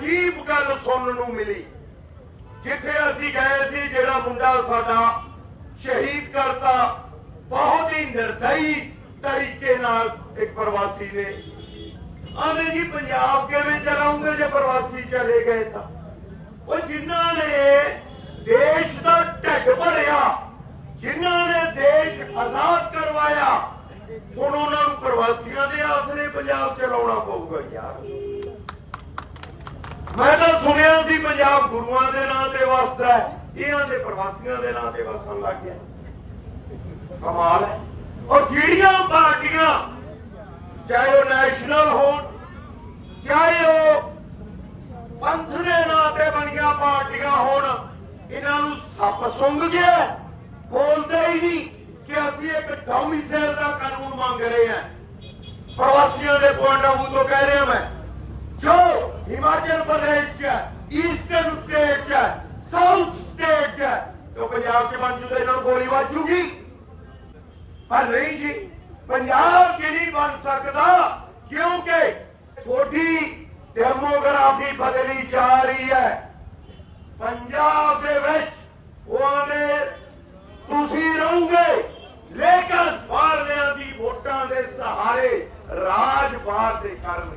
ਅਜੀਬ ਗੱਲ ਸੁਣਨ ਨੂੰ ਮਿਲੀ। ਜਿੱਥੇ ਅਸੀਂ ਗਏ ਸੀ, ਜਿਹੜਾ ਮੁੰਡਾ ਸਾਡਾ ਸ਼ਹੀਦ ਕਰਤਾ, ਬਹੁਤ ਹੀ ਨਿਰਦਈ ਤਰੀਕੇ ਨਾਲ ਇੱਕ ਪ੍ਰਵਾਸੀ ਨੇ। ਆਨੇ ਜੀ, ਪੰਜਾਬ ਕਿਵੇਂ ਚਲਾਉਂਗੇ ਜੇ ਪ੍ਰਵਾਸੀ ਚਲੇ ਗਏ ਤਾਂ? ਉਹ ਜਿਨ੍ਹਾਂ ਨੇ ਦੇਸ਼ ਦਾ ਢਿੱਡ ਭਰਿਆ, ਜਿਨ੍ਹਾਂ ਨੇ ਦੇਸ਼ ਆਜ਼ਾਦ ਕਰਵਾਇਆ, ਹੁਣ ਉਹਨਾਂ ਨੂੰ ਪ੍ਰਵਾਸੀਆਂ ਦੇ ਆਸਰੇ ਪੰਜਾਬ ਚਲਾਉਣਾ ਪਊਗਾ ਯਾਰ। ਮੈਂ ਤਾਂ ਸੁਣਿਆ ਸੀ ਪੰਜਾਬ ਗੁਰੂਆਂ ਦੇ ਨਾਂ ਤੇ ਵਸਦਾ ਹੈ। ਇਹਨਾਂ ਦੇ ਪ੍ਰਵਾਸੀਆਂ ਦੇ ਨਾਂ ਤੇ ਵਸਣ ਲੱਗ ਗਿਆ। ਕਮਾਲ ਹੈ। ਔਰ ਜਿਹੜੀਆਂ ਪਾਰਟੀਆਂ, ਚਾਹੇ ਉਹ ਨੈਸ਼ਨਲ ਹੋਣ, ਚਾਹੇ ਉਹ ਪੰਥ ਦੇ ਨਾਂ ਤੇ ਬਣੀਆਂ ਪਾਰਟੀਆਂ ਹੋਣ, ਇਹਨਾਂ ਨੂੰ ਸੱਪ ਸੁੰਘ ਗਿਆ ਬੋਲਦੇ ਹੀ ਨਹੀਂ ਕਿ ਅਸੀਂ ਇੱਕ ਡੋਮਿਸਾਈਲ ਦਾ ਕਾਨੂੰਨ ਮੰਗ ਰਹੇ ਹਾਂ। ਪ੍ਰਵਾਸੀਆਂ ਦੇ ਪੁਆਇੰਟ ਆਫ ਤੋਂ ਕਹਿ ਰਿਹਾ ਮੈਂ, ਜੋ ਹਿਮਾਚਲ ਪ੍ਰਦੇਸ਼ ਚ ਈਸਟਰਨ ਸਟੇਟ ਚ ਸਾਊਥ ਸਟੇਟ ਚ ਤੋਂ ਪੰਜਾਬ ਚ ਬਣ ਜੂਦੇ ਇਹਨਾਂ ਨੂੰ ਗੋਲੀ ਵੱਜੂਗੀ ਪਰ ਨਹੀਂ ਜੀ ਪੰਜਾਬ ਚ ਨਹੀਂ ਬਣ ਸਕਦਾ ਕਿਉਂਕਿ ਛੋਟੀ ਡੈਮੋਗ੍ਰਾਫੀ ਬਦਲੀ ਜਾ ਰਹੀ ਹੈ ਪੰਜਾਬ ਦੇ ਵਿੱਚ ਉਹਨੇ ਤੁਸੀਂ ਰਹੋਗੇ ਲੇਕਿਨ ਬਾਹਰਲਿਆਂ ਦੀ ਵੋਟਾਂ ਦੇ ਸਹਾਰੇ ਰਾਜ ਬਾਹਰ ਦੇ ਕਰਨ